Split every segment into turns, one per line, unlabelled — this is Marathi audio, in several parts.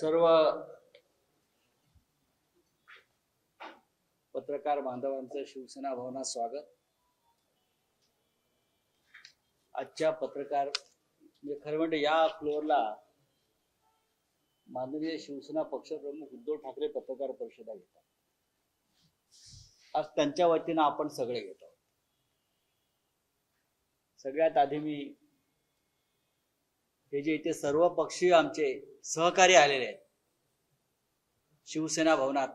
सर्व पत्रकार बांधवांचं शिवसेना भवनात स्वागत. आजच्या पत्रकार म्हणजे खरं म्हणजे या फ्लोअरला माननीय शिवसेना पक्षप्रमुख उद्धव ठाकरे पत्रकार परिषदा घेतात. आज त्यांच्या वतीनं आपण सगळे घेत. आहोत सगळ्यात आधी मी हे जे इथे सर्व पक्षीय आमचे सहकारी आलेले आहेत. शिवसेना भवनात.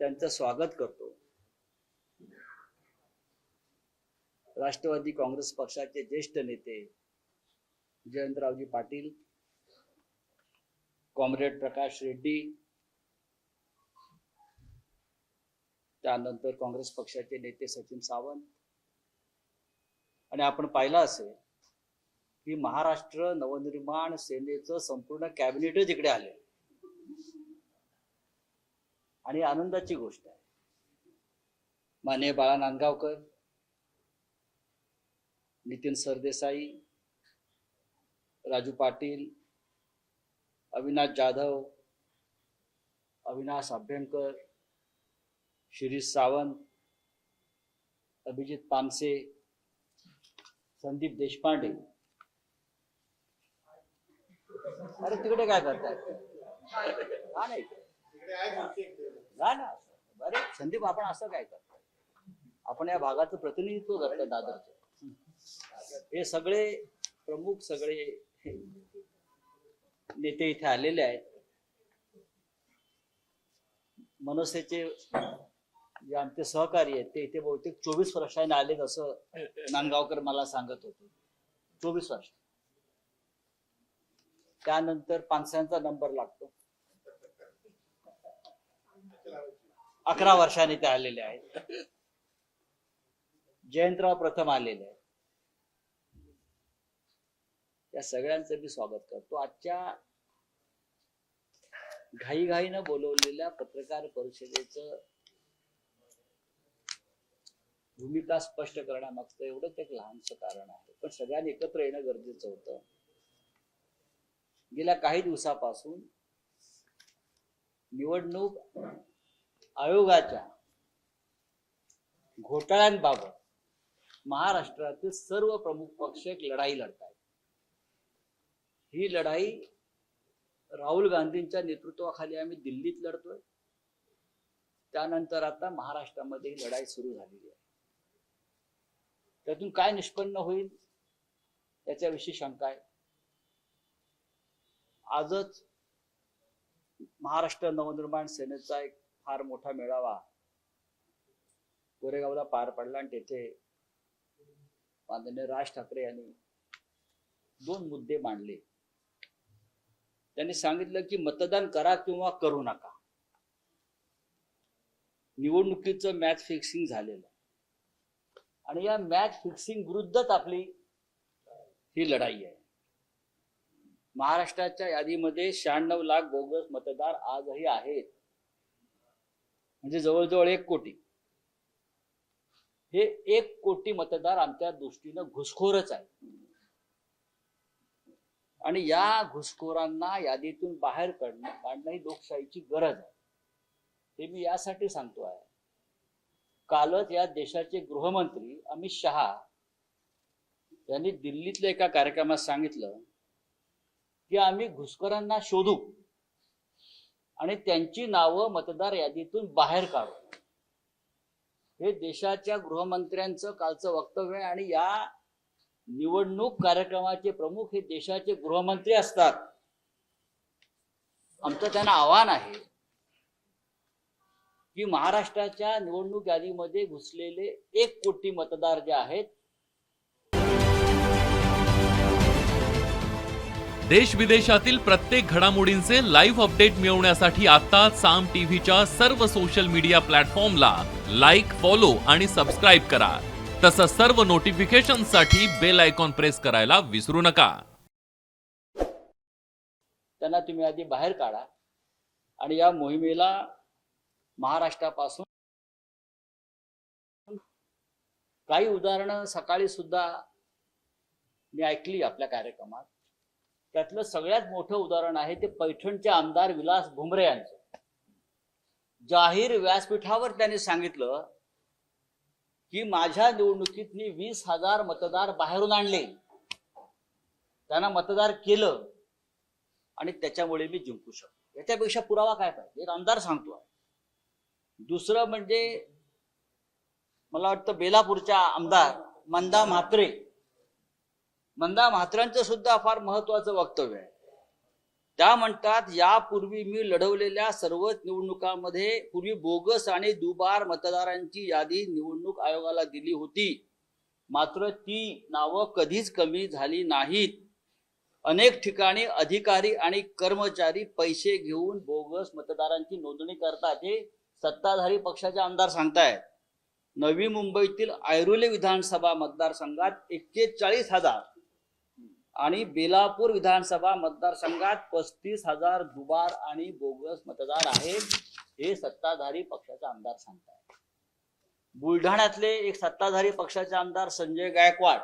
त्यांचं स्वागत करतो. राष्ट्रवादी काँग्रेस पक्षाचे ज्येष्ठ नेते जयंतरावजी पाटील कॉम्रेड प्रकाश रेड्डी त्यानंतर काँग्रेस पक्षाचे नेते सचिन सावंत आणि आपण पाहिलं असेल की महाराष्ट्र नवनिर्माण सेनेचं संपूर्ण कॅबिनेटच इकडे आले आणि आनंदाची गोष्ट आहे. माने बाळा नांदगावकर नितीन सरदेसाई राजू पाटील अविनाश जाधव अविनाश अभ्यंकर शिरीष सावंत अभिजित पानसे संदीप देशपांडे. अरे तिकडे काय करताय? नाही? ना ना. अरे संदीप आपण असं काय करतो आपण या भागाचं प्रतिनिधित्व करतोय दादरचं. हे सगळे प्रमुख सगळे नेते इथे आलेले आहेत. मनसेचे जे आमचे सहकारी आहेत ते इथे बहुतेक चोवीस वर्षाने आलेत असं नांदगावकर मला सांगत होते. चोवीस वर्ष. त्यानंतर पानसांचा नंबर लागतो. अकरा वर्षांनी ते आलेले आहेत. जयंतराव प्रथम आलेले आहेत. या सगळ्यांचं मी स्वागत करतो. आजच्या घाईघाईनं बोलवलेल्या पत्रकार परिषदेचं भूमिका स्पष्ट करण्यामागचं एवढंच एक लहानसं कारण आहे. पण सगळ्यांनी एकत्र येणं गरजेचं होतं. गेल्या काही दिवसापासून निवडणूक आयोगाच्या घोटाळ्यांबाबत महाराष्ट्रातील सर्व प्रमुख पक्ष एक लढाई लढतात ही लढाई राहुल गांधींच्या नेतृत्वाखाली आम्ही दिल्लीत लढतोय. त्यानंतर आता महाराष्ट्रामध्ये ही लढाई सुरू झालेली आहे. त्यातून काय निष्पन्न होईल याच्याविषयी शंका आहे. आजच महाराष्ट्र नवनिर्माण सेनेचा एक फार मोठा मेळावा कोरेगावला पार पडला आणि तेथे माननीय राज ठाकरे यांनी दोन मुद्दे मांडले. त्यांनी सांगितलं की मतदान करा किंवा करू नका. निवडणुकीचं मॅच फिक्सिंग झालेलं आणि या मॅच फिक्सिंग विरुद्धच आपली ही लढाई आहे. महाराष्ट्राच्या यादीमध्ये शहाण्णव लाख बोगस मतदार आजही आहेत. म्हणजे जवळजवळ एक कोटी. हे एक कोटी मतदार आमच्या दृष्टीनं घुसखोरच आहे आणि या घुसखोरांना यादीतून बाहेर काढणं काढणं ही लोकशाहीची गरज आहे. हे मी यासाठी सांगतो आहे कालच या देशाचे गृहमंत्री अमित शहा यांनी दिल्लीतल्या एका कार्यक्रमात सांगितलं की आम्ही घुसखोरांना शोधू आणि त्यांची नावं मतदार यादीतून बाहेर काढू. हे देशाच्या गृहमंत्र्यांचं कालचं वक्तव्य आहे आणि या निवडणूक कार्यक्रमाचे प्रमुख हे देशाचे गृहमंत्री असतात. आमचं त्यांना आव्हान आहे की महाराष्ट्राच्या निवडणूक यादीमध्ये घुसलेले एक कोटी मतदार जे आहेत
देश विदेशातील प्रत्येक घडामोडींचे लाईव्ह अपडेट मिळवण्यासाठी आता साम टीव्हीच्या सर्व सोशल मीडिया प्लॅटफॉर्मला लाईक फॉलो आणि सबस्क्राईब करा. तसंच सर्व नोटिफिकेशनसाठी बेल आयकॉन प्रेस करायला विसरू नका.
त्यांना तुम्ही आधी बाहेर काढा आणि या मोहिमेला महाराष्ट्रापासून. काही उदाहरणं सकाळी सुद्धा मी ऐकली आपल्या कार्यक्रमात. त्यातलं सगळ्यात मोठं उदाहरण आहे ते पैठणचे आमदार विलास भुमरे यांचं. जाहीर व्यासपीठावर त्यांनी सांगितलं की माझ्या निवडणुकीत मी वीस हजार मतदार बाहेरून आणले. त्यांना मतदार केलं. आणि त्याच्यामुळे मी जिंकू शकतो याच्यापेक्षा पुरावा काय पाहिजे? एक आमदार सांगतो. दुसरं म्हणजे मला वाटतं बेलापूरच्या आमदार मंदा म्हात्रे. मंदा म्हात्र्यांचं सुद्धा फार महत्वाचं वक्तव्य आहे. त्या म्हणतात यापूर्वी मी लढवलेल्या सर्वच निवडणुकांमध्ये पूर्वी बोगस आणि दुबार मतदारांची यादी निवडणूक आयोगाला दिली होती. मात्र ती नावं कधीच कमी झाली नाहीत. अनेक ठिकाणी अधिकारी आणि कर्मचारी पैसे घेऊन बोगस मतदारांची नोंदणी करतात. हे सत्ताधारी पक्षाचे आमदार सांगतायत नवी मुंबईतील ऐरोली विधानसभा मतदारसंघात एक्केचाळीस हजार आणि बेलापूर विधानसभा मतदारसंघात पस्तीस हजार दुबार आणि बोगस मतदार आहेत हे सत्ताधारी पक्षाचे आमदार सांगतायत. बुलढाण्यातले एक सत्ताधारी पक्षाचे आमदार संजय गायकवाड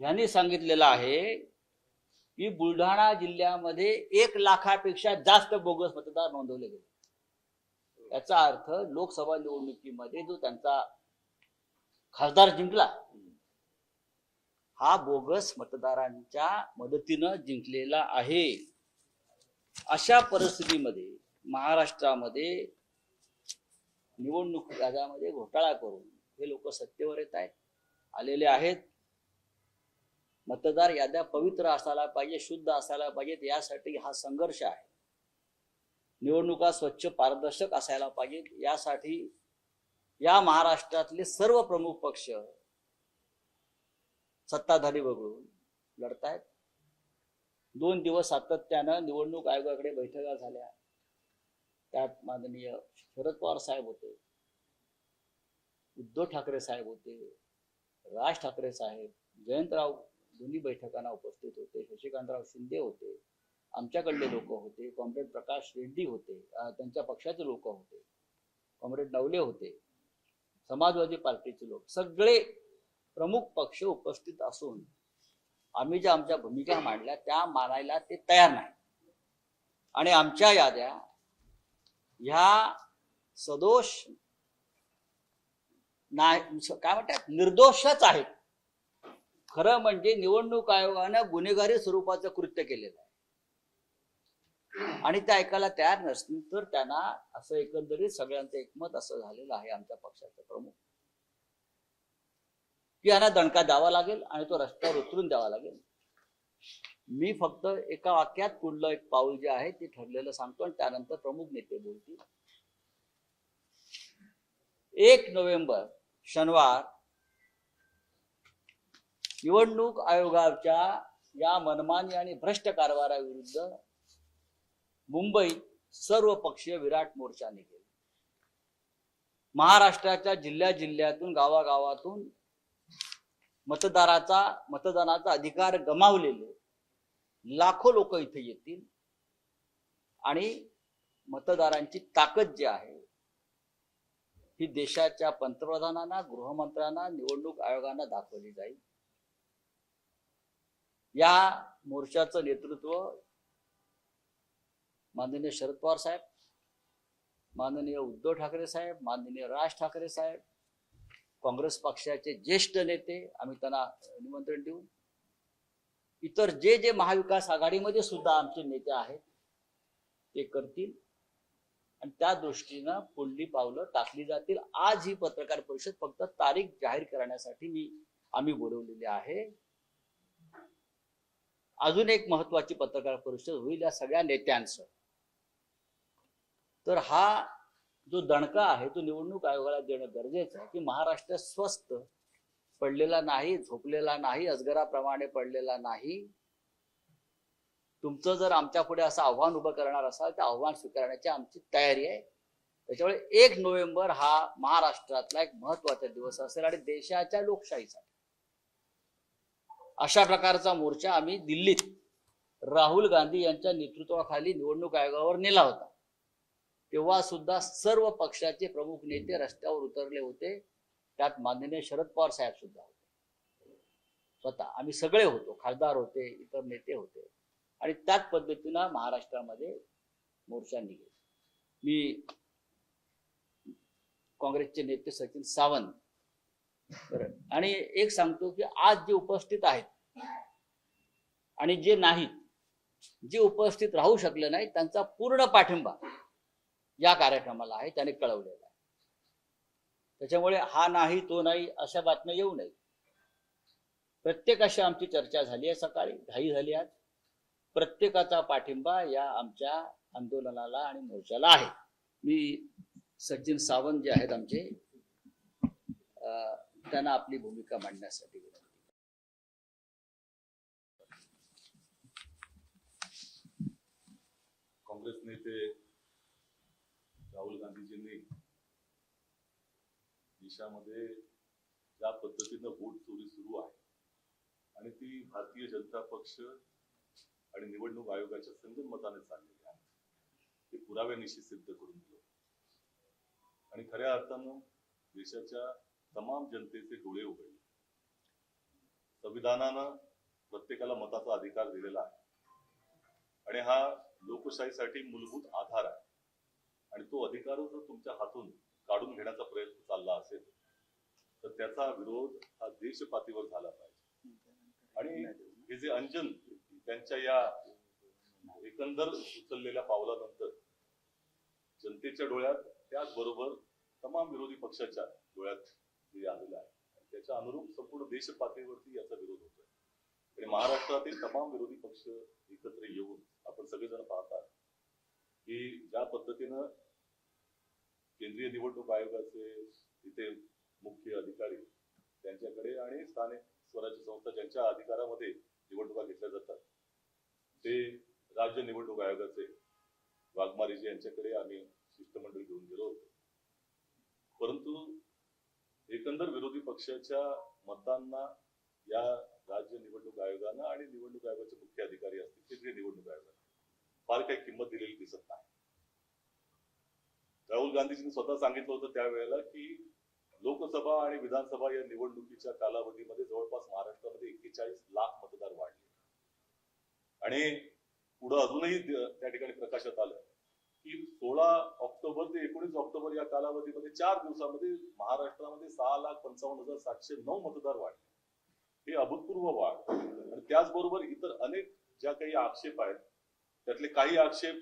यांनी सांगितलेलं आहे की बुलढाणा जिल्ह्यामध्ये एक लाखापेक्षा जास्त बोगस मतदार नोंदवले गेले. याचा अर्थ लोकसभा निवडणुकीमध्ये जो त्यांचा खासदार जिंकला हा बोगस मतदारांच्या मदतीनं जिंकलेला आहे. अशा परिस्थितीमध्ये महाराष्ट्रामध्ये निवडणूक याद्यामध्ये घोटाळा करून हे लोक सत्तेवर येत आहेत आलेले आहेत. मतदार याद्या पवित्र असायला पाहिजे शुद्ध असायला पाहिजेत यासाठी हा संघर्ष आहे. निवडणुका स्वच्छ पारदर्शक असायला पाहिजेत. यासाठी या महाराष्ट्रातले सर्व प्रमुख पक्ष सत्ताधारी वगळून लढतायत. दोन दिवस सातत्यानं निवडणूक आयोगाकडे बैठका झाल्या. त्यात माननीय शरद पवार साहेब होते उद्धव ठाकरे साहेब होते राज ठाकरे साहेब जयंतराव दोन्ही बैठकांना उपस्थित होते शशिकांतराव शिंदे होते. आमच्याकडले लोक होते कॉम्रेड प्रकाश रेड्डी होते त्यांच्या पक्षाचे लोक होते कॉम्रेड नवले होते समाजवादी पार्टीचे लोक सगळे प्रमुख पक्ष उपस्थित असून आम्ही ज्या आमच्या भूमिका मांडल्या त्या मानायला ते तयार नाही. आणि आमच्या याद्या ह्या सदोष नाही काय म्हणतात? निर्दोषच आहेत. खरं म्हणजे निवडणूक आयोगानं गुन्हेगारी स्वरूपाचं कृत्य केलेलं आहे. आणि त्या ऐकायला तयार नसतील तर त्यांना असं एकंदरीत सगळ्यांचं एकमत असं झालेलं आहे आमच्या पक्षाचे प्रमुख. की यांना दणका द्यावा लागेल आणि तो रस्त्यावर उतरून द्यावा लागेल. मी फक्त एका वाक्यात पुढलं एक पाऊल जे आहे ते ठरलेलं सांगतो आणि त्यानंतर प्रमुख नेते बोलतील. एक नोव्हेंबर शनिवार निवडणूक आयोगाच्या या मनमानी आणि भ्रष्ट कारभाराविरुद्ध मुंबईत सर्व पक्षीय विराट मोर्चा निघेल महाराष्ट्राच्या जिल्ह्या जिल्ह्यातून गावागावातून मतदाराचा मतदानाचा अधिकार गमावलेले लाखो लोक इथे येतील. आणि मतदारांची ताकद जी आहे ही देशाच्या पंतप्रधानांना गृहमंत्र्यांना निवडणूक आयोगांना दाखवली जाईल. या मोर्चाचं नेतृत्व माननीय शरद पवार साहेब माननीय उद्धव ठाकरे साहेब माननीय राज ठाकरे साहेब काँग्रेस पक्षाचे ज्येष्ठ नेते आम्ही त्यांना निमंत्रण देऊ. इतर जे जे महाविकास आघाडीमध्ये सुद्धा आमचे नेते आहेत ते करतील. आणि त्या दृष्टीनं पुढली पावलं टाकली जातील. आज ही पत्रकार परिषद फक्त तारीख जाहीर करण्यासाठी मी आम्ही बोलवलेली आहे. अजून एक महत्वाची पत्रकार परिषद होईल या सगळ्या नेत्यांचं. तर हा जो दणका आहे तो निवडणूक आयोगाला देणं गरजेचं आहे की महाराष्ट्र स्वस्त पडलेला नाही झोपलेला नाही अजगराप्रमाणे पडलेला नाही. तुमचं जर आमच्या पुढे असं आव्हान उभं करणार असाल तर आव्हान स्वीकारण्याची आमची तयारी आहे. त्याच्यामुळे एक नोव्हेंबर हा महाराष्ट्रातला एक महत्त्वाचा दिवस असेल आणि देशाच्या लोकशाहीसाठी. अशा प्रकारचा मोर्चा आम्ही दिल्लीत राहुल गांधी यांच्या नेतृत्वाखाली निवडणूक आयोगावर नेला होता. तेव्हा सुद्धा सर्व पक्षाचे प्रमुख नेते रस्त्यावर उतरले होते. त्यात माननीय शरद पवार साहेब सुद्धा होते. स्वतः आम्ही सगळे होतो खासदार होते इतर नेते होते. आणि त्याच पद्धतीनं महाराष्ट्रामध्ये मोर्चा निघेल. मी काँग्रेसचे नेते सचिन सावंत आणि एक सांगतो की आज जे उपस्थित आहेत आणि जे नाहीत जे उपस्थित राहू शकले नाही त्यांचा पूर्ण पाठिंबा या कार्यक्रमाला आहे त्याने कळवलेला आहे. त्याच्यामुळे हा नाही तो नाही अशा बातम्या येऊ नये प्रत्येकाशी आमची चर्चा झाली आहे सकाळी घाई झाली आज. प्रत्येकाचा पाठिंबा या आमच्या आंदोलनाला आणि मोर्चाला आहे. मी सचिन सावंत जे आहेत आमचे त्यांना आपली भूमिका मांडण्यासाठी
काँग्रेस नेते राहुल गांधीजींनी देशामध्ये ज्या पद्धतीनं वोट चोरी सुरू आहे आणि ती भारतीय जनता पक्ष आणि निवडणूक आयोगाच्या संगनमताने चाललेली आहे. ते पुराव्यानिशी सिद्ध करून दिलं. आणि खऱ्या अर्थानं देशाच्या तमाम जनतेचे डोळे उघडले. संविधानानं प्रत्येकाला मताचा अधिकार दिलेला आहे. आणि हा लोकशाहीसाठी मूलभूत आधार आहे. आणि तो अधिकार जर तुमच्या हातून काढून घेण्याचा प्रयत्न चालला असेल तर त्याचा विरोध हा देशपातीवर झाला पाहिजे. आणि हे जे अंजन त्यांच्या या एकंदर उचललेल्या पावलानंतर जनतेच्या डोळ्यात त्याचबरोबर तमाम विरोधी पक्षाच्या डोळ्यात हे आलेलं आहे. त्याच्या अनुरूप संपूर्ण देश पातळीवरती याचा विरोध होतोय. आणि महाराष्ट्रातील तमाम विरोधी पक्ष एकत्र येऊन आपण सगळेजण पाहतात की ज्या पद्धतीनं केंद्रीय निवडणूक आयोगाचे तिथे मुख्य अधिकारी त्यांच्याकडे आणि स्थानिक स्वराज्य संस्था ज्यांच्या अधिकारामध्ये निवडणुका घेतल्या जातात ते राज्य निवडणूक आयोगाचे वाघमारेजी यांच्याकडे आम्ही शिष्टमंडळ घेऊन गेलो होतो. परंतु एकंदर विरोधी पक्षाच्या मतांना या राज्य निवडणूक आयोगानं आणि निवडणूक आयोगाचे मुख्य अधिकारी असतील ते फार काही किंमत दिलेली दिसत नाही. राहुल गांधीजींनी स्वतः सांगितलं होतं त्यावेळेला की लोकसभा आणि विधानसभा या निवडणुकीच्या कालावधीमध्ये जवळपास महाराष्ट्रामध्ये एक्केचाळीस लाख मतदार वाढले. आणि पुढं अजूनही त्या ठिकाणी प्रकाशात आलं की सोळा ऑक्टोबर ते एकोणीस ऑक्टोबर या कालावधीमध्ये चार दिवसामध्ये महाराष्ट्रामध्ये सहा लाख पंचावन्न हजार सातशे नऊ मतदार वाढले. हे अभूतपूर्व वाढ. आणि त्याचबरोबर इतर अनेक ज्या काही आक्षेप आहेत त्यातले काही आक्षेप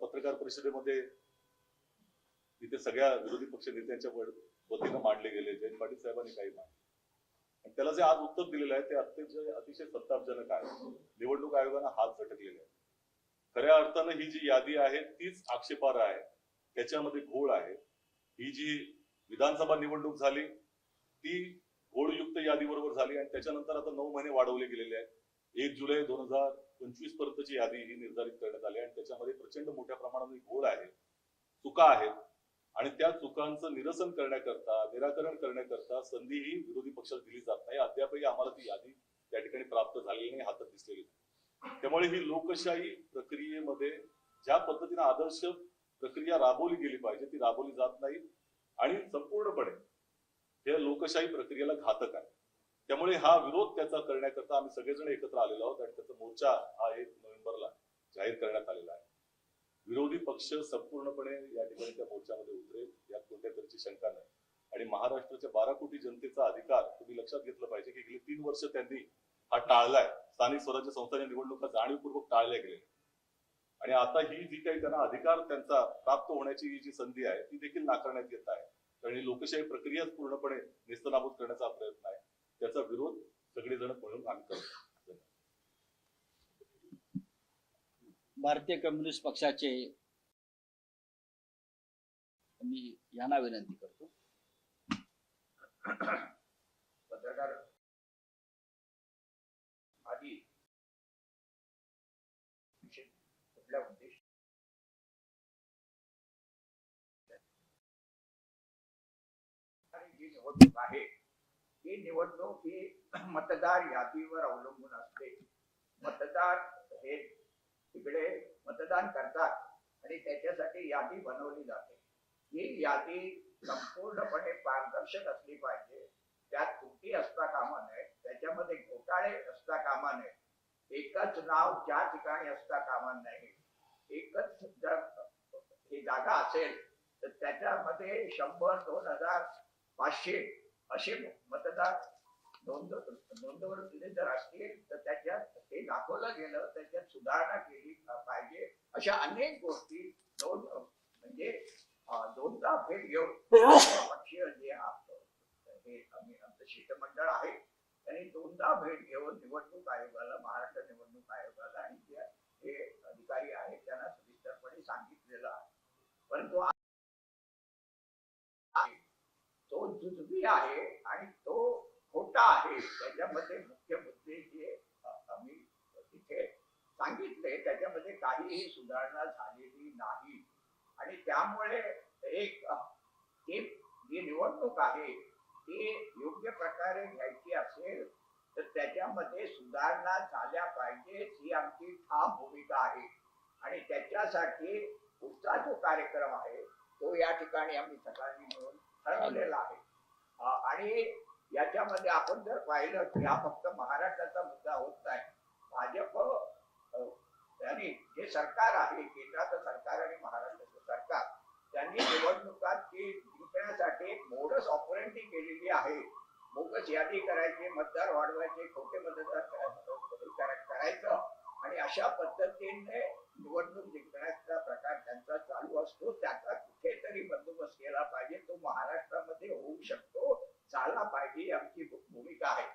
पत्रकार परिषदेमध्ये तिथे सगळ्या विरोधी पक्ष नेत्यांच्या वतीनं मांडले गेले जयंत पाटील साहेबांनी काही मांडले आणि त्याला जे आज उत्तर दिलेलं आहे ते अत्यंत अतिशय संतापजनक आहे. निवडणूक आयोगानं हात झटकलेले आहे. खऱ्या अर्थानं ही जी यादी आहे तीच आक्षेपार्ह आहे. त्याच्यामध्ये घोळ आहे. ही जी विधानसभा निवडणूक झाली ती घोळयुक्त यादीबरोबर झाली आणि त्याच्यानंतर आता नऊ महिने वाढवले गेलेले आहेत. एक जुलै दोन हजार पंचवीस पर्यंतची यादी ही निर्धारित करण्यात आली आणि त्याच्यामध्ये प्रचंड मोठ्या प्रमाणात घोळ आहे चुका आहेत आणि त्या चुकांचं निरसन करण्याकरता निराकरण करण्याकरता संधी ही विरोधी पक्षाला दिली जात नाही अद्यापही आम्हाला ती यादी त्या ठिकाणी प्राप्त झालेली नाही हातात दिसलेली नाही. त्यामुळे ही लोकशाही प्रक्रियेमध्ये ज्या पद्धतीने आदर्श प्रक्रिया राबवली गेली पाहिजे ती राबवली जात नाही आणि संपूर्णपणे हे लोकशाही प्रक्रियेला घातक आहे त्यामुळे हा विरोध त्याचा करण्याकरता आम्ही सगळेजण एकत्र आलेलो आहोत आणि त्याचा मोर्चा हा एक नोव्हेंबरला जाहीर करण्यात आलेला आहे. विरोधी पक्ष संपूर्णपणे या ठिकाणी त्या मोर्चामध्ये उतरेल यात कोणत्या तऱ्हेची शंका नाही. आणि महाराष्ट्राच्या बारा कोटी जनतेचा अधिकार तुम्ही लक्षात घेतलं पाहिजे की गेली तीन वर्ष त्यांनी हा टाळलाय. स्थानिक स्वराज्य संस्थांच्या निवडणुका जाणीवपूर्वक टाळल्या गेले आणि आता ही जी काही त्यांना अधिकार त्यांचा प्राप्त होण्याची ही जी संधी आहे ती देखील नाकारण्यात येत आहे. कारण ही लोकशाही प्रक्रियाच पूर्णपणे निस्तनाबूत करण्याचा प्रयत्न आहे. त्याचा विरोध सगळेजण मिळून आम्ही करतो
भारतीय कम्युनिस्ट पक्षाचे मी यांना विनंती करतो.
पत्रकार आधी कुठल्या उद्देश आणि जी निवडणूक आहे ही निवडणूक ही मतदार यादीवर अवलंबून असते. मतदार हे तिकडे मतदान करतात आणि त्याच्यासाठी यादी बनवली जाते. ही यादी संपूर्णपणे पारदर्शक असली पाहिजे. त्यात त्रुटी असता कामा नये त्याच्यामध्ये घोटाळे असता कामा नये. एकच नाव ज्या ठिकाणी असता कामा नये. एकच जर ही जागा असेल तर त्याच्यामध्ये शंभर दोन हजार पाचशे असे मतदार नोंद नोंदवलेले जर असतील तर त्याच्यात हे दाखवलं गेलं त्याच्यात सुधारणा केली पाहिजे. अशा अनेक गोष्टी दोन म्हणजे दोनदा भेट घेऊन पक्षीय जे हे आम्ही आमचं शिष्टमंडळ आहे त्यांनी दोनदा भेट घेऊन निवडणूक आयोगाला महाराष्ट्र निवडणूक आयोगाला आणि जे अधिकारी आहेत त्यांना सविस्तरपणे सांगितलेलं आहे. परंतु तो जुजबी आहे आणि तो खोटा आहे. त्याच्यामध्ये मुख्य मुद्दे जे आम्ही तिथे सांगितले. त्याच्यामध्ये काहीही सुधारणा झालेली नाही. आणि त्यामुळे एक जी निवडणूक आहे ती योग्य प्रकारे घ्यायची असेल तर त्याच्यामध्ये सुधारणा झाल्या पाहिजे ही आमची ठाम भूमिका आहे. आणि त्याच्यासाठी पुढचा जो कार्यक्रम आहे तो या ठिकाणी आम्ही सगळ्यांनी मिळून ठरवलेला आहे. आणि याच्यामध्ये आपण जर पाहिलं की हा फक्त महाराष्ट्राचा मुद्दा होत नाही. भाजप त्यांनी जे सरकार आहे केंद्राचं सरकार आणि महाराष्ट्राचं सरकार त्यांनी निवडणुकात ती जिंकण्यासाठी एक मोडस ऑपरेंटी केलेली आहे. बोगस यादी करायची मतदार वाढवायचे खोटे मतदार करायचं. आणि अशा पद्धतीने निवडणूक जिंकण्याचा प्रकार त्यांचा चालू असतो. त्याचा कुठेतरी बंदोबस्त केला पाहिजे. तो महाराष्ट्रामध्ये होऊ शकतो झाला पाहिजे आमची भूमिका आहे.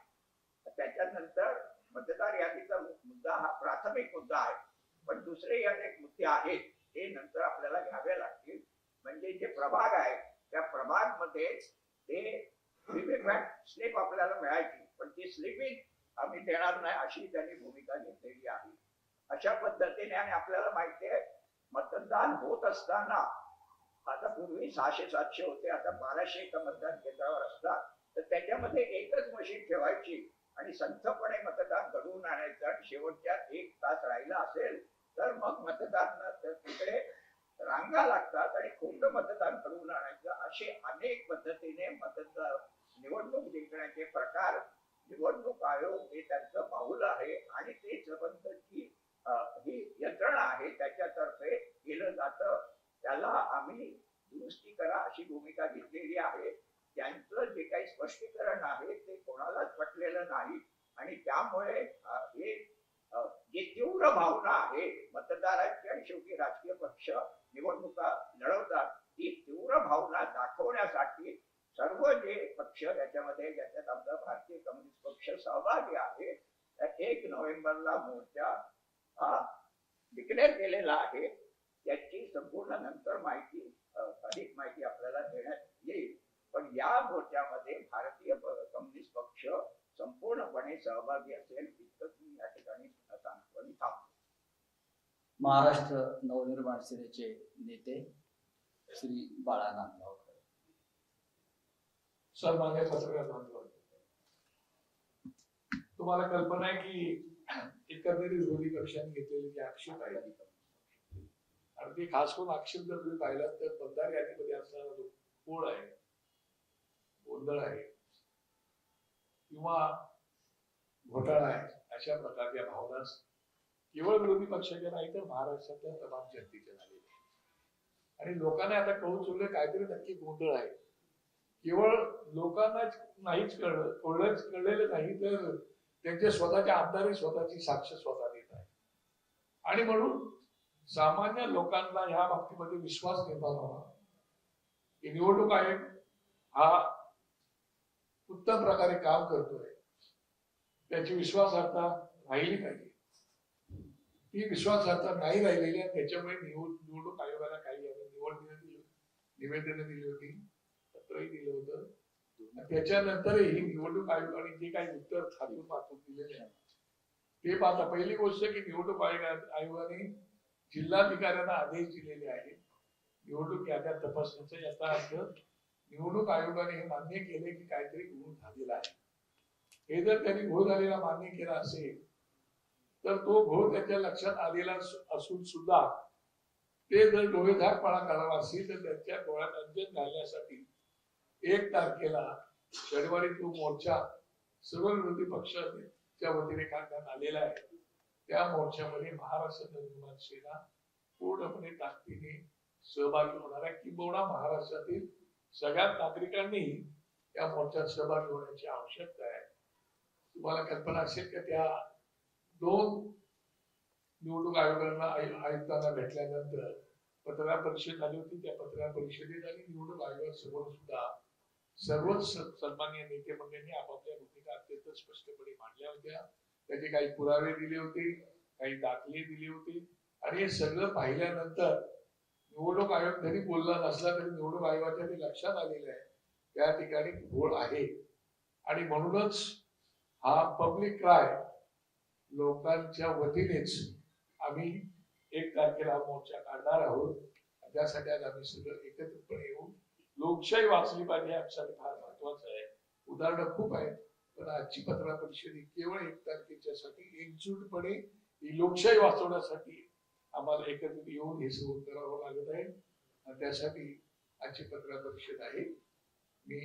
त्याच्यानंतर मतदार यादीचा मुद्दा हा प्राथमिक मुद्दा आहे. पण दुसरे अनेक मुद्दे आहेत ते नंतर आपल्याला घ्यावे लागतील. म्हणजे जे प्रभाग आहे त्या प्रभागमध्ये ते स्लिप आपल्याला मिळायची. पण ती स्लिपिंग आम्ही देणार नाही अशी त्यांनी भूमिका घेतलेली आहे. अशा पद्धतीने आणि आपल्याला माहिती आहे मतदान होत असताना आता पूर्वी सहाशे सातशे होते आता बाराशे एका मतदान केंद्रावर असतात. तर त्याच्यामध्ये एकच मशीन ठेवायची आणि संथपणे मतदान घडवून आणायचं आणि शेवटच्या एक तास राहिला असेल तर मग मतदान तिकडे रांगा लागतात आणि खोटं मतदान घडवून आणायचं. असे अनेक पद्धतीने मतदार निवडणूक जिंकण्याचे प्रकार निवडणूक आयोग हे त्यांचं पाऊल आहे आणि ते संबंधची की ही यंत्रणा आहे त्याच्यातर्फे केलं जातं त्याला आम्ही दुरुस्ती करा अशी भूमिका घेतलेली आहे त्यांचं जे काही स्पष्टीकरण आहे ते कोणालाच पटलेलं नाही आणि त्यामुळे अं, हे अं, जी तीव्र भावना आहे मतदारांची आणि शेवटी राजकीय पक्ष निवडणुका लढवतात ती तीव्र भावना दाखवण्यासाठी सर्व जे पक्ष याच्यामध्ये ज्याच्यात आमचा भारतीय कम्युनिस्ट पक्ष सहभागी आहे त्या एक नोव्हेंबरला मोर्चा हा डिक्लेअर केलेला आहे त्याची संपूर्ण नंतर माहिती अ, अधिक माहिती आपल्याला देण्यात येईल पण या मोर्चामध्ये भारतीय प- कम्युनिस्ट पक्ष संपूर्णपणे सहभागी असेल इतकंच मी या ठिकाणी सांगतो आणि थांबतो
महाराष्ट्र नवनिर्माण सेनेचे नेते श्री बाळा नांदगावकर
सर पत्रकार तुम्हाला कल्पना आहे की एकंदरीत विरोधी पक्षांनी घेतलेली जे आक्षेप आहे आणि ते खास करून आक्षेप जर तुम्ही पाहिलात तर मतदार यादीमध्ये असणारा जो कोळ आहे गोंधळ आहे किंवा घोटाळा आहे अशा प्रकारच्या भावना केवळ विरोधी पक्षाच्या नाही तर महाराष्ट्रातल्या तमाम जनतेच्या झालेल्या आणि लोकांना आता कळून चुकलं काहीतरी नक्की गोंधळ आहे. केवळ लोकांनाच नाहीच कळलं कळलंच कळलेलं नाही तर त्यांचे स्वतःच्या आमदारही स्वतःची साक्ष स्वतः देत आहे आणि म्हणून सामान्य लोकांना ह्या बाबतीमध्ये विश्वास निर्माण व्हावा. की निवडणूक आयोग हा उत्तम प्रकारे काम करतोय. त्याची विश्वासार्हता राहिली पाहिजे. ती आता नाही राहिलेली आणि त्याच्यामुळे निवड निवडणूक आयोगाला काही आम्ही निवड दिली निवेदन दिली होती पत्रही दिलं होतं. त्याच्यानंतरही निवडणूक आयोगाने जे काही उत्तर खातून वाचून दिलेले आहे ते पाहता पहिली गोष्ट की निवडणूक आयोगा- आयोगाने जिल्हाधिकाऱ्यांना आदेश दिलेले आहेत. निवडणूक याद्या तपासण्याचा याचा अर्थ निवडणूक आयोगाने हे मान्य केले की काहीतरी गुण झालेला आहे. हे जर त्यांनी घोळ झालेला मान्य केला असेल तर तो घोळ त्याच्या लक्षात आलेला असून सुद्धा ते जर डोळेधाकपणा करावा असेल तर त्यांच्या डोळ्यात अंजन घालण्यासाठी एक तारखेला शनिवारी तो मोर्चा सर्व विरोधी पक्षाच्या वतीने काढण्यात आलेला आहे. त्या मोर्चामध्ये महाराष्ट्र नवनिर्माण सेना पूर्णपणे ताकदीने सहभागी होणार आहे. किंबहुना महाराष्ट्रातील सगळ्या नागरिकांनी या मोर्चात सहभागी होण्याची आवश्यकता आहे. तुम्हाला कल्पना असेल का त्या दोन निवडणूक आयोगांना आयु- आयुक्तांना भेटल्यानंतर पत्रकार परिषद झाली होती. त्या पत्रकार परिषदेत आणि निवडणूक आयोगासमोर सुद्धा सर्वच सन्मान्य नेते मंडळींनी आपापल्या भूमिका अत्यंत स्पष्टपणे मांडल्या होत्या. त्याचे काही पुरावे दिले होते काही दाखले दिले होते. आणि हे सगळं पाहिल्यानंतर निवडणूक आयोग जरी बोलला नसला तरी निवडणूक आयोगाच्या ते लक्षात आलेलं आहे. त्या ठिकाणी घोळ आहे. आणि म्हणूनच हा पब्लिक क्राय लोकांच्या वतीनेच आम्ही एक तारखेला मोर्चा काढणार आहोत. त्यासाठी आज आम्ही सगळं एकत्रितपणे येऊन लोकशाही वाचली पाहिजे यासाठी फार महत्वाचं आहे. उदाहरणं खूप आहेत पण आजची पत्र परिषद ही केवळ एक तारखेच्यासाठी एकजूटपणे ही लोकशाही वाचवण्यासाठी आम्हाला एकत्रित येऊन हे सर्व करावं लागत आहे. आणि त्यासाठी आजची पत्र परिषद आहे. मी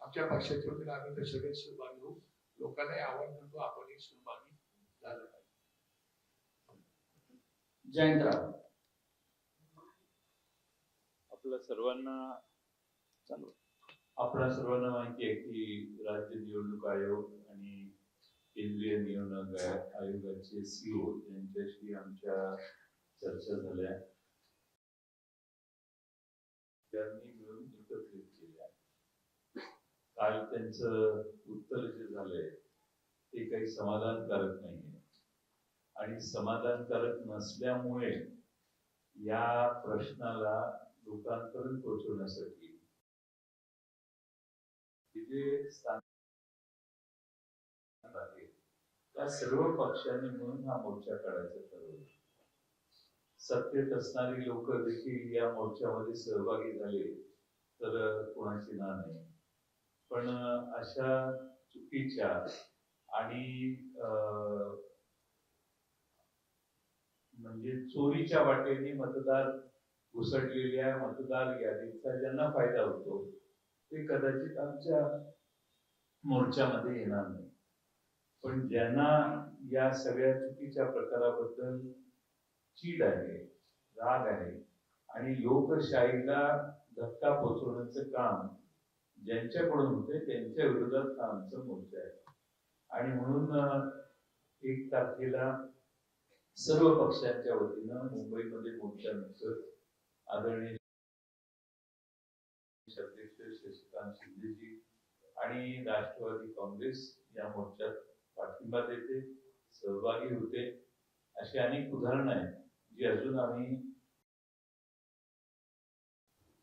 आमच्या पक्षाच्या वतीने आम्ही सगळे सहभागी होऊ लोकांनाही आव्हान करतो आपणही सहभागी
जयंतराव.
आपल्या सर्वांना चालू
आपल्या सर्वांना माहिती आहे की राज्य निवडणूक आयोग आणि केंद्रीय निवडणूक आय- आयोगाचे सीओ यांच्याशी आमच्या चर्चा झाल्या. त्यांनी मिळून एकत्रित केल्या. काल त्यांचं उत्तर जे झालंय ते काही समाधानकारक नाहीये. आणि समाधानकारक नसल्यामुळे या प्रश्नाला लोकांपर्यंत पोहोचवण्यासाठी त्या सर्व पक्षांनी म्हणून हा मोर्चा काढायचा ठरवलं. सत्तेत असणारी लोक देखील या मोर्चामध्ये सहभागी झाले तर कोणाची ना नाही. पण अशा चुकीच्या आणि अं, म्हणजे चोरीच्या वाटेने मतदार घुसटलेल्या मतदार यादीचा ज्यांना फायदा होतो ते कदाचित आमच्या मोर्चामध्ये येणार नाही. पण ज्यांना या सगळ्या चुकीच्या प्रकाराबद्दल चीड आहे राग आहे आणि लोकशाहीला धक्का पोचवण्याचं काम ज्यांच्याकडून होते त्यांच्या विरोधात हा आमचा मोर्चा आहे. आणि म्हणून एक तारखेला सर्व पक्षांच्या वतीनं मुंबईमध्ये मोर्चा निघतोय आदरणीय अध्यक्ष शशिकांत शिंदेजी आणि राष्ट्रवादी काँग्रेस या मोर्चात पाठिंबा देते सहभागी होते. अशी अनेक उदाहरणं आहेत जी अजून आम्ही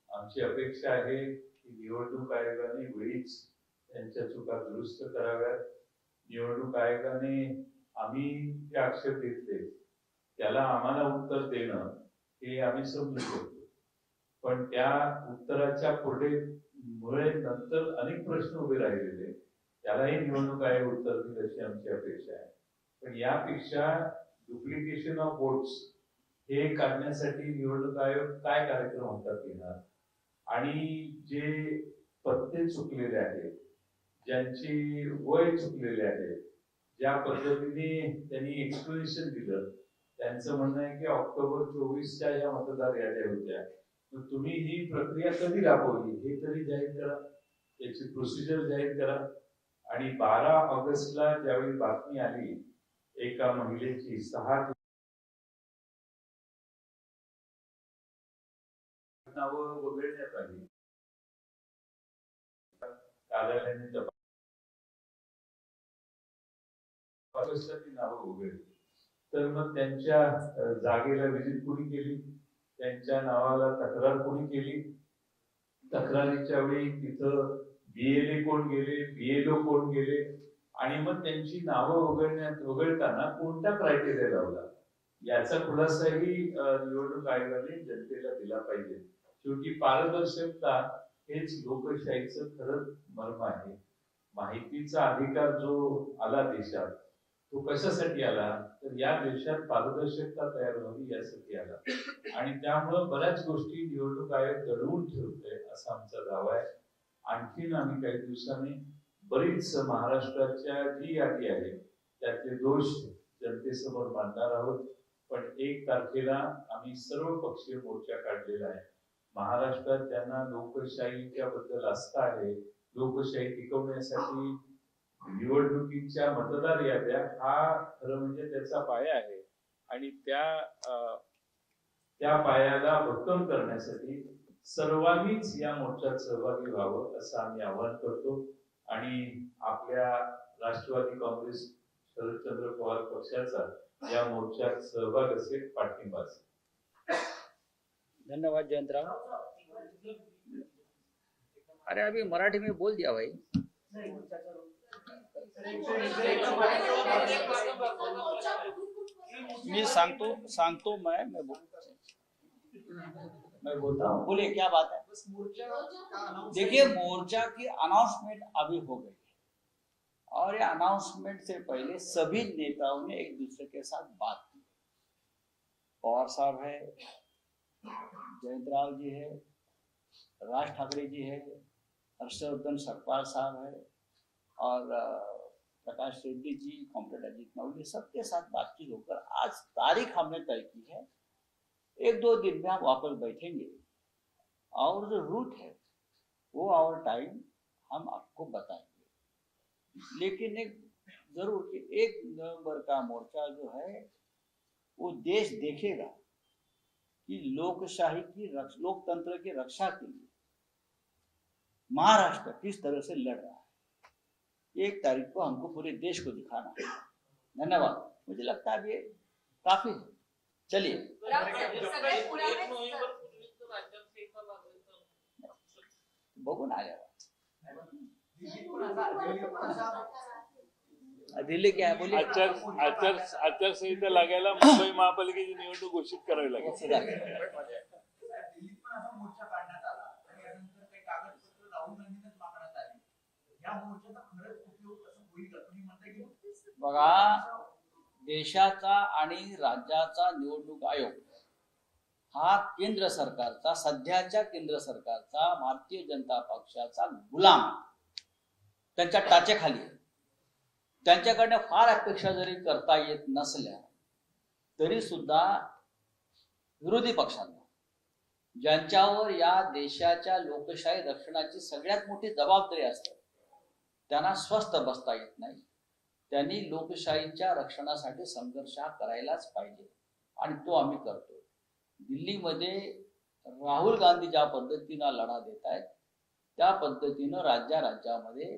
आमची अपेक्षा आहे की निवडणूक आयोगाने वेळीच त्यांच्या चुका दुरुस्त कराव्यात. निवडणूक आयोगाने आम्ही ते आक्षेप घेतले त्याला आम्हाला उत्तर देणं हे आम्ही समजू शकतो. पण त्या उत्तराच्या पुढे मुळे नंतर अनेक प्रश्न उभे राहिलेले. त्यालाही निवडणूक आयोग उत्तर देईल अशी आमची अपेक्षा आहे. पण यापेक्षा डुप्लिकेशन ऑफ वोट्स हे काढण्यासाठी निवडणूक आयोग काय कार्यक्रम होतात येणार आणि जे पत्ते चुकलेले आहेत ज्यांची वय चुकलेले आहेत ज्या पद्धतीने त्यांनी एक्सप्लेनेशन दिलं त्यांचं म्हणणं आहे की ऑक्टोबर चोवीसच्या या मतदार याद्या होत्या. तुम्ही ही प्रक्रिया कधी राबवली? हे तरी जाहीर करा. त्याची प्रोसिजर जाहीर करा. आणि बारा ऑगस्टला ज्यावेळी बातमी आली एका महिलेची सहा नावं वगळण्यात आली. कार्यालयाने तपासला ती नावं वगळली. तर मग त्यांच्या जागेला व्हिजिट कुणी केली? त्यांच्या नावाला तक्रार कोणी केली? तक्रारीच्या वेळी तिथं बीएलए कोण गेले? बीएलओ कोण गेले? आणि मग त्यांची नावं वगळण्यात वगळताना कोणता क्रायटेरिया लावला? याचा खुलासाही निवडणूक आयोगाने जनतेला दिला पाहिजे. शेवटी पारदर्शकता हेच लोकशाहीचं खरंच मर्म आहे. माहितीचा अधिकार जो आला देशात तो कशासाठी आला? तर या देशात पारदर्शकता तयार व्हावी यासाठी आला. आणि त्यामुळं बऱ्याच गोष्टी निवडणूक आयोग दडवून ठेवतोय असा आमचा दावा आहे. आणखीन आम्ही काही दिवसांनी बरीच महाराष्ट्राच्या जी यादी आहे त्यातले दोष जनतेसमोर मांडणार आहोत. पण एक तारखेला आम्ही सर्व पक्षीय मोर्चा काढलेला आहे. महाराष्ट्रात त्यांना लोकशाहीच्या बद्दल आस्था आहे. लोकशाही टिकवण्यासाठी निवडणुकीच्या मतदार याद्या हा खरं म्हणजे त्याचा पाया आहे. आणि त्या अं, त्या पायाला भक्कम करण्यासाठी सर्वांनीच या मोर्चात सहभागी व्हावं असं आम्ही आवाहन करतो. आणि आपल्या राष्ट्रवादी काँग्रेस शरदचंद्र पवार पक्षाचा या मोर्चात सहभाग असेल पाठिंबा असेल.
धन्यवाद जयंतराव. अरे अभी मराठी में बोल दिया भाई. मैं सांगतो सांगतो मैं मैं बोल मैं बोलता हूँ। बोले क्या बात है? देखिए, मोर्चा की अनाउंसमेंट अभी हो गई और ये अनाउंसमेंट से पहले सभी नेताओं ने एक दूसरे के साथ बात की। पवार साहब है, जयंत राव जी है, राज ठाकरे जी है, हर्षवर्धन सरपाल साहब है, और प्रकाश रेड्डी जी, कॉम्रेड अजीत नवले, सबके साथ बातचीत होकर आज तारीख हमने तय की है। एक दो दिन में आप वापस बैठेंगे। और जो रूट है, वो और टाइम हम आपको बताएँगे। लेकिन एक ज़रूर कि एक नवंबर का मोर्चा जो है, वो देश देखेगा कि लोकशाही की लोकतंत्र की रक्षा के लिए महाराष्ट्र किस तरह से लड़ रहा है। एक तारीख को हमको पूरे देश को दिखाना है। धन्यवाद। मुझे लगता है अब ये काफी है। चलिए। बघून आल्यावर दिल्ली क्या बोलिए।
आचार आचार आचारसंहिता लागायला मुंबई महापालिकेची निवडणूक घोषित करावी लागेल.
मोर्चा काढण्यात आला. आणि यानंतर काही कागदपत्र राहुल गांधींनाच मागण्यात आली. या मोर्चाचा खरंच उपयोग असं होईल का तुम्ही म्हणता की
बघा देशाचा आणि राज्याचा निवडणूक आयोग हा केंद्र सरकारचा सध्याच्या केंद्र सरकारचा भारतीय जनता पक्षाचा गुलाम त्यांच्या टाचेखाली आहे. त्यांच्याकडनं फार अपेक्षा जरी करता येत नसल्या तरी सुद्धा विरोधी पक्षांना ज्यांच्यावर या देशाच्या लोकशाही रक्षणाची सगळ्यात मोठी जबाबदारी असते त्यांना स्वस्थ बसता येत नाही त्यांनी लोकशाहीच्या रक्षणासाठी संघर्ष हा करायलाच पाहिजे. आणि तो आम्ही करतो दिल्लीमध्ये राहुल गांधी ज्या पद्धतीनं लढा देत आहेत त्या पद्धतीनं राज्या राज्यामध्ये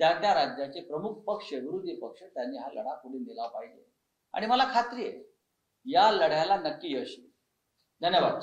त्या त्या राज्याचे प्रमुख पक्ष विरोधी पक्ष त्यांनी हा लढा पुढे नेला पाहिजे. आणि मला खात्री आहे या लढ्याला नक्की यश येईल धन्यवाद.